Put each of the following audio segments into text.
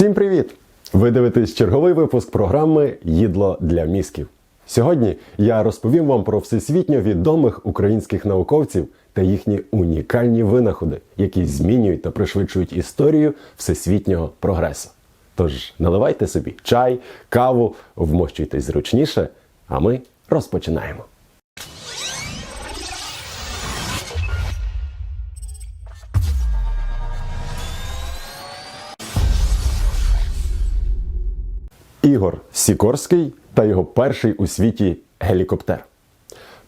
Всім привіт! Ви дивитесь черговий випуск програми Їдло для мізків. Сьогодні я розповім вам про всесвітньо відомих українських науковців та їхні унікальні винаходи, які змінюють та пришвидшують історію всесвітнього прогресу. Тож наливайте собі чай, каву, вмощуйтесь зручніше, а ми розпочинаємо. Ігор Сікорський та його перший у світі гелікоптер.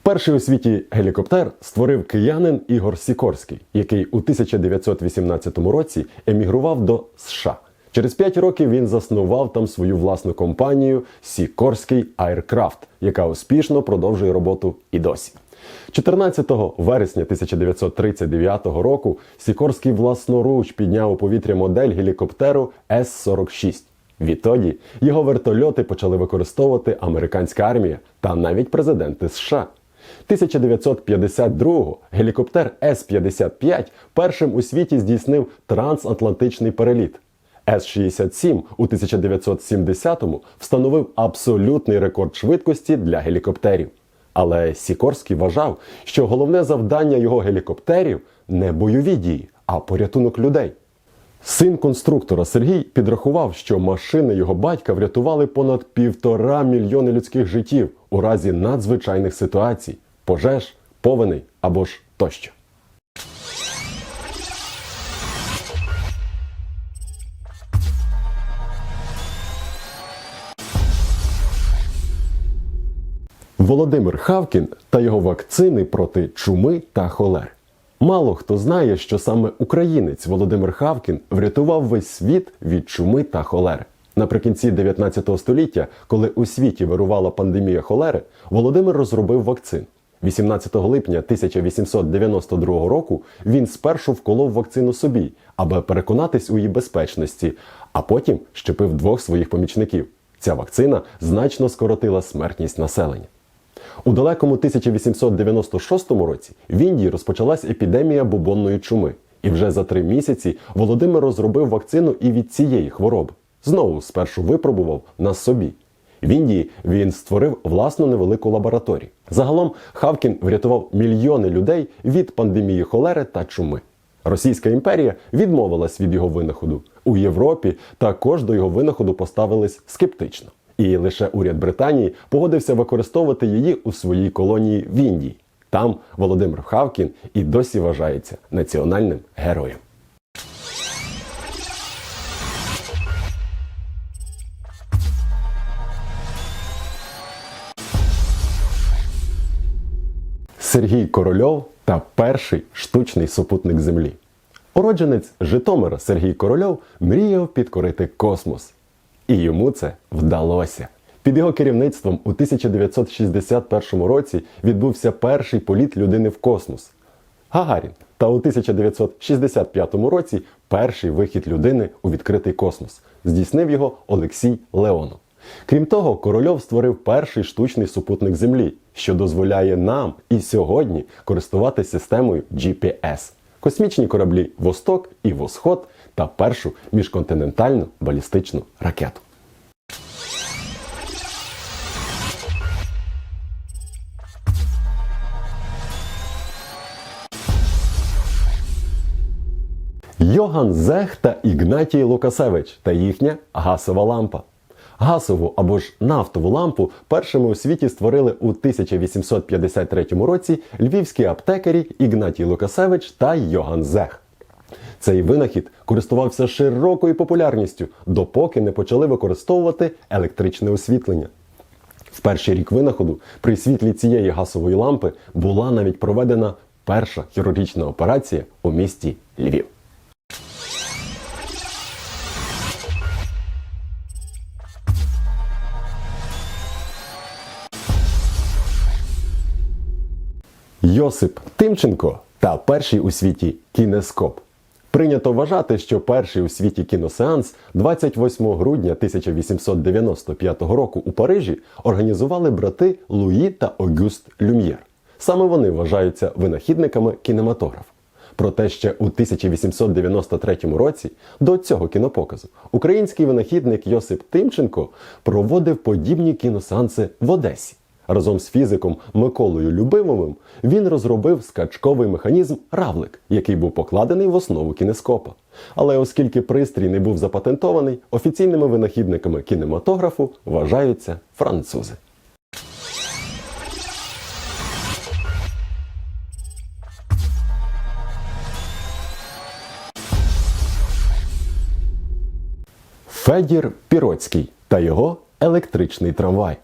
Перший у світі гелікоптер створив киянин Ігор Сікорський, який у 1918 році емігрував до США. Через 5 років він заснував там свою власну компанію Сікорський Аеркрафт, яка успішно продовжує роботу і досі. 14 вересня 1939 року Сікорський власноруч підняв у повітря модель гелікоптеру С-46. Відтоді його вертольоти почали використовувати американська армія та навіть президенти США. 1952-го гелікоптер С-55 першим у світі здійснив трансатлантичний переліт. С-67 у 1970-му встановив абсолютний рекорд швидкості для гелікоптерів. Але Сікорський вважав, що головне завдання його гелікоптерів не бойові дії, а порятунок людей. Син конструктора Сергій підрахував, що машини його батька врятували понад півтора мільйони людських життів у разі надзвичайних ситуацій, пожеж, повеней або ж тощо. Володимир Хавкін та його вакцини проти чуми та холери. Мало хто знає, що саме українець Володимир Хавкін врятував весь світ від чуми та холери. Наприкінці 19 століття, коли у світі вирувала пандемія холери, Володимир розробив вакцин. 18 липня 1892 року він спершу вколов вакцину собі, аби переконатись у її безпечності, а потім щепив двох своїх помічників. Ця вакцина значно скоротила смертність населення. У далекому 1896 році в Індії розпочалась епідемія бубонної чуми, і вже за три місяці Володимир розробив вакцину і від цієї хвороби. Знову спершу випробував на собі. В Індії він створив власну невелику лабораторію. Загалом Хавкін врятував мільйони людей від пандемії холери та чуми. Російська імперія відмовилась від його винаходу. У Європі також до його винаходу поставились скептично. І лише уряд Британії погодився використовувати її у своїй колонії в Індії. Там Володимир Хавкін і досі вважається національним героєм. Сергій Корольов та перший штучний супутник Землі. Уродженець Житомира Сергій Корольов мріяв підкорити космос. І йому це вдалося. Під його керівництвом у 1961 році відбувся перший політ людини в космос Гагарін. Та у 1965 році перший вихід людини у відкритий космос. Здійснив його Олексій Леонов. Крім того, Корольов створив перший штучний супутник Землі, що дозволяє нам і сьогодні користуватися системою GPS. Космічні кораблі Восток і Восход та першу міжконтинентальну балістичну ракету. Йоган Зех та Ігнатій Лукасевич та їхня гасова лампа. Гасову або ж нафтову лампу першими у світі створили у 1853 році львівські аптекарі Ігнатій Лукасевич та Йоган Зех. Цей винахід користувався широкою популярністю, допоки не почали використовувати електричне освітлення. В перший рік винаходу при світлі цієї гасової лампи була навіть проведена перша хірургічна операція у місті Львів. Йосип Тимченко та перший у світі кінескоп. Прийнято вважати, що перший у світі кіносеанс 28 грудня 1895 року у Парижі організували брати Луї та Огюст Люм'єр. Саме вони вважаються винахідниками кінематографа. Проте ще у 1893 році до цього кінопоказу український винахідник Йосип Тимченко проводив подібні кіносеанси в Одесі. Разом з фізиком Миколою Любимовим він розробив скачковий механізм равлик, який був покладений в основу кінескопа. Але оскільки пристрій не був запатентований, офіційними винахідниками кінематографу вважаються французи. Федір Піроцький та його електричний трамвай.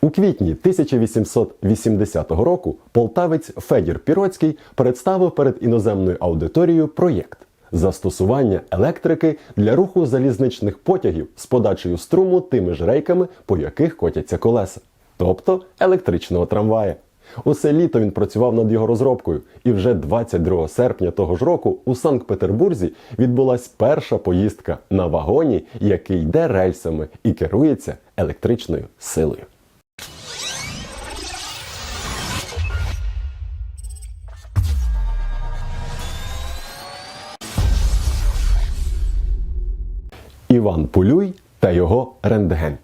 У квітні 1880 року полтавець Федір Піроцький представив перед іноземною аудиторією проєкт застосування електрики для руху залізничних потягів з подачею струму тими ж рейками, по яких котяться колеса, тобто електричного трамвая. Усе літо він працював над його розробкою, і вже 22 серпня того ж року у Санкт-Петербурзі відбулась перша поїздка на вагоні, який йде рельсами і керується електричною силою. Іван Пулюй та його рентген.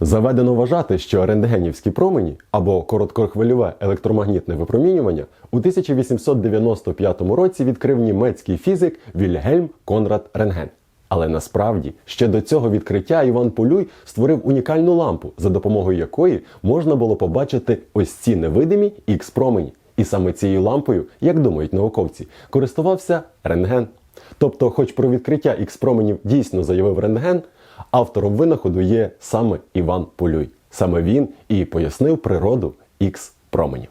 Заведено вважати, що рентгенівські промені або короткохвильове електромагнітне випромінювання у 1895 році відкрив німецький фізик Вільгельм Конрад Рентген. Але насправді ще до цього відкриття Іван Полюй створив унікальну лампу, за допомогою якої можна було побачити ось ці невидимі ікс промені. І саме цією лампою, як думають науковці, користувався рентген. Тобто, хоч про відкриття ікс променів дійсно заявив рентген, автором винаходу є саме Іван Полюй. Саме він і пояснив природу ікс променів.